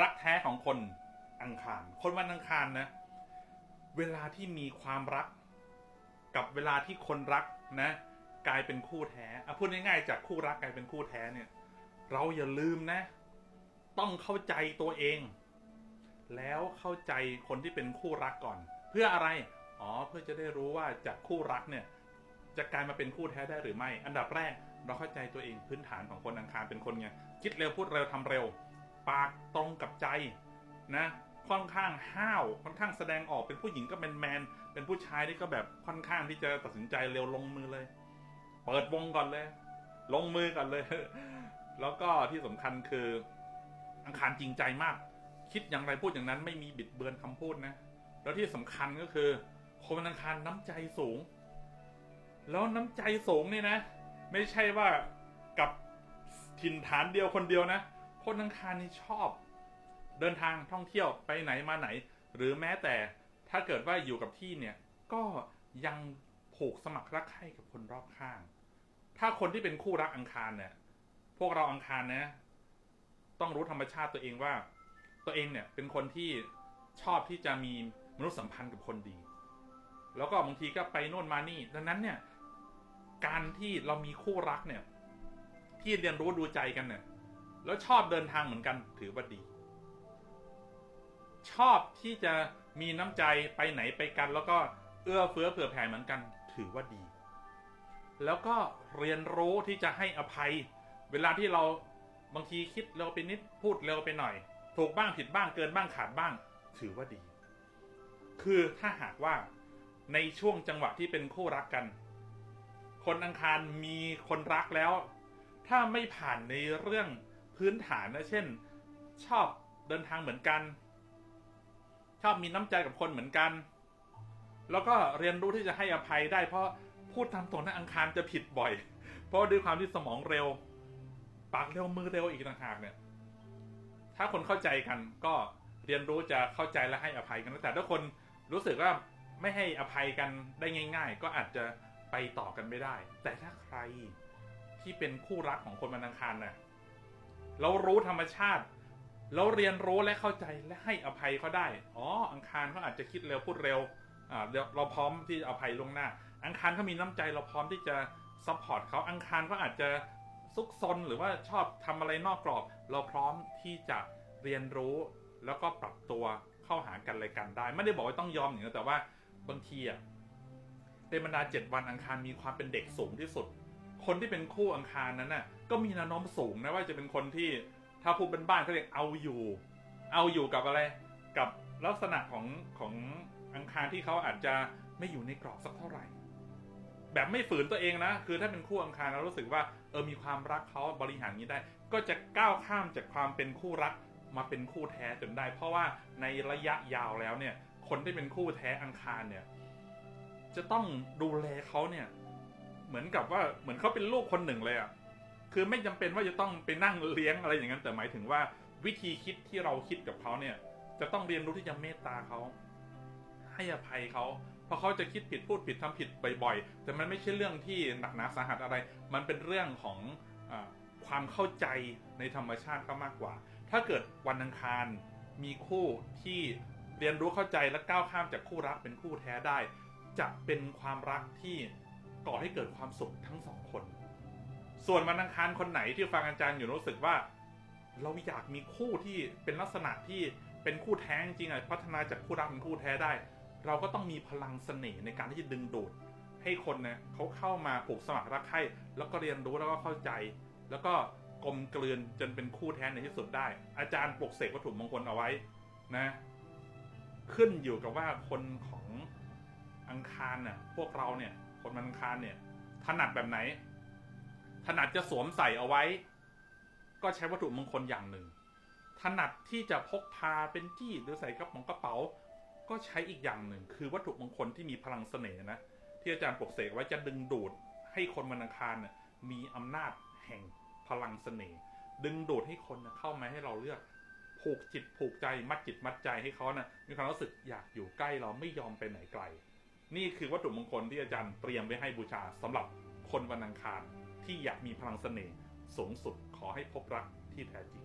รักแท้ของคนอังคาร คนวันอังคารนะ เวลาที่มีความรัก กับเวลาที่คนรักนะ กลายเป็นคู่แท้อะพูดง่ายๆจากคู่รักกลายเป็นคู่แท้เนี่ย เราอย่าลืมนะ ต้องเข้าใจตัวเอง แล้วเข้าใจคนที่เป็นคู่รักก่อน เพื่ออะไรอ๋อเพื่อจะได้รู้ว่าจากคู่รักเนี่ยจะกลายมาเป็นคู่แท้ได้หรือไม่ อันดับแรก เราเข้าใจตัวเองพื้นฐานของคนอังคารเป็นคนไงคิดเร็วพูดเร็วทำเร็ว ปากตรงกับใจนะค่อนข้างห้าวค่อนข้างแสดงออกเป็นผู้หญิงก็เป็นแมน เป็นผู้ชายนี่ก็แบบค่อนข้างที่จะตัดสินใจเร็วลงมือเลย เปิดวงก่อนเลย ลงมือก่อนเลย แล้วก็ที่สำคัญคืออังคารจริงใจมาก คิดอย่างไรพูดอย่างนั้นไม่มีบิดเบือนคำพูดนะ แล้วที่สำคัญก็คือคนอังคารน้ำใจสูง แล้วน้ำใจสูงนี่นะ ไม่ใช่ว่ากับถิ่นฐานเดียวคนเดียวนะ คนอังคารนี่ชอบ เดินทางท่องเที่ยวไปไหนมาไหน หรือแม้แต่ถ้าเกิดว่าอยู่กับที่เนี่ยก็ยังผูกสมัครรักใคร่กับคนรอบข้าง ถ้าคนที่เป็นคู่รักอังคารเนี่ย พวกเราอังคารนะ ต้องรู้ธรรมชาติตัวเองว่า ตัวเองเนี่ยเป็นคนที่ชอบที่จะมีมนุษยสัมพันธ์กับคนดี แล้วก็บางทีก็ไปโน่นมานี่ ดังนั้นเนี่ย การที่เรามีคู่รักเนี่ย ที่เรียนรู้ดูใจกันเนี่ย แล้วชอบเดินทางเหมือนกันถือว่าดี ชอบที่จะมีน้ำใจไปไหนไปกัน แล้วก็เอื้อเฟื้อเผื่อแผ่เหมือนกัน ถือว่าดี แล้วก็เรียนรู้ที่จะให้อภัย เวลาที่เราบางทีคิดเร็วไปนิดพูดเร็วไปหน่อย ถูกบ้างผิดบ้างเกินบ้างขาดบ้าง ถือว่าดี คือถ้าหากว่าในช่วงจังหวะที่เป็นคู่รักกัน คนอังคารมีคนรักแล้ว ถ้าไม่ผ่านในเรื่อง พื้นฐานนะเช่น ชอบเดินทางเหมือนกัน ชอบมีน้ำใจกับคนเหมือนกัน แล้วก็เรียนรู้ที่จะให้อภัยได้ เพราะพูดตามตรงนะอังคารจะผิดบ่อย เพราะด้วยความที่สมองเร็ว ปากเร็วมือเร็วอีกต่างหากเนี่ย ถ้าคนเข้าใจกันก็เรียนรู้จะเข้าใจและให้อภัยกันแต่ถ้าคนรู้สึกว่าไม่ให้อภัยกันได้ง่าย ๆ ก็อาจจะไปต่อกันไม่ได้ แต่ถ้าใครที่เป็นคู่รักของคนวันอังคารน่ะ เรารู้ธรรมชาติ เราเรียนรู้และเข้าใจและให้อภัยเขาได้ อ๋อ อังคารเขาอาจจะคิดเร็วพูดเร็วอ่าเราพร้อมที่จะอภัยลงหน้า อังคารเขามีน้ำใจเราพร้อมที่จะซัพพอร์ตเขาอังคารก็อาจจะซุกซนหรือว่าชอบทำอะไรนอกกรอบ เราพร้อมที่จะเรียนรู้แล้วก็ปรับตัวเข้าหากันเลยกันได้ ไม่ได้บอกว่าต้องยอมอย่างนั้แต่ว่าบางทีอะในบรรดาเจ็ดวันอังคารมีความเป็นเด็กสูงที่สุด คนที่เป็นคู่อังคารนั้นน่ะ ก็มีแนวโน้มสูงนะว่าจะเป็นคนที่ถ้าพูดเป็นบ้านเขาเรียกเอาอยู่ เอาอยู่กับอะไร กับลักษณะของของอังคารที่เขาอาจจะไม่อยู่ในกรอบสักเท่าไหร่ แบบไม่ฝืนตัวเองนะ คือถ้าเป็นคู่อังคารเรารู้สึกว่าเออมีความรักเขาบริหารนี้ได้ ก็จะก้าวข้ามจากความเป็นคู่รักมาเป็นคู่แท้จนได้ เพราะว่าในระยะยาวแล้วเนี่ย คนที่เป็นคู่แท้อังคารเนี่ย จะต้องดูแลเขาเนี่ย เหมือนกับว่าเหมือนเขาเป็นลูกคนหนึ่งเลยอะ่ะคือไม่จำเป็นว่าจะต้องไปนั่งเลี้ยงอะไรอย่างนั้น แต่หมายถึงว่าวิธีคิดที่เราคิดกับเขาเนี่ย จะต้องเรียนรู้ที่จะเมตตาเขาให้อภัยเขาเพราะเขาจะคิดผิดพูดผิดทำผิดบ่อยๆแต่มันไม่ใช่เรื่องที่หนักหนาสาหัสอะไร มันเป็นเรื่องของอความเข้าใจในธรรมชาติก็มากกว่า ถ้าเกิดวันอังคารมีคู่ที่เรียนรู้เข้าใจและก้าวข้ามจากคู่รักเป็นคู่แท้ได้ จะเป็นความรักที่ ก่อให้เกิดความสุขทั้งสองคน ส่วนวันอังคารคนไหนที่ฟังอาจารย์อยู่รู้สึกว่า เราอยากมีคู่ที่เป็นลักษณะที่เป็นคู่แท้จริงอะพัฒนาจากคู่รักเป็นคู่แท้ได้ เราก็ต้องมีพลังเสน่ห์ในการที่จะดึงดูด ให้คนเนี่ยเขาเข้ามาผูกสมัครรักใคร่แล้วก็เรียนรู้แล้วก็เข้าใจ แล้วก็กลมกลืนจนเป็นคู่แท้ในที่สุดได้ อาจารย์ปลุกเสกวัตถุมงคลเอาไว้นะ ขึ้นอยู่กับว่าคนของอังคารเนี่ยพวกเราเนี่ย คนวันอังคารเนี่ยถนัดแบบไหน ถนัดจะสวมใส่เอาไว้ ก็ใช้วัตถุมงคลอย่างหนึ่ง ถนัดที่จะพกพาเป็นจี้หรือใส่กระป๋องกระเป๋า ก็ใช้อีกอย่างหนึ่ง คือวัตถุมงคลที่มีพลังเสน่ห์นะที่อาจารย์ปกเสกไว้จะดึงดูดให้คนวันอังคารเนี่ยมีอำนาจแห่งพลังเสน่ห์ดึงดูดให้คนเข้ามาให้เราเลือกผูกจิตผูกใจมัดจิตมัดใจให้เขาน่ะมีความรู้สึกอยากอยู่ใกล้เราไม่ยอมไปไหนไกล นี่คือวัตถุมงคลที่อาจารย์เตรียมไว้ให้บูชาสำหรับคนวันอังคารที่อยากมีพลังเสน่ห์สูงสุดขอให้พบรักที่แท้จริง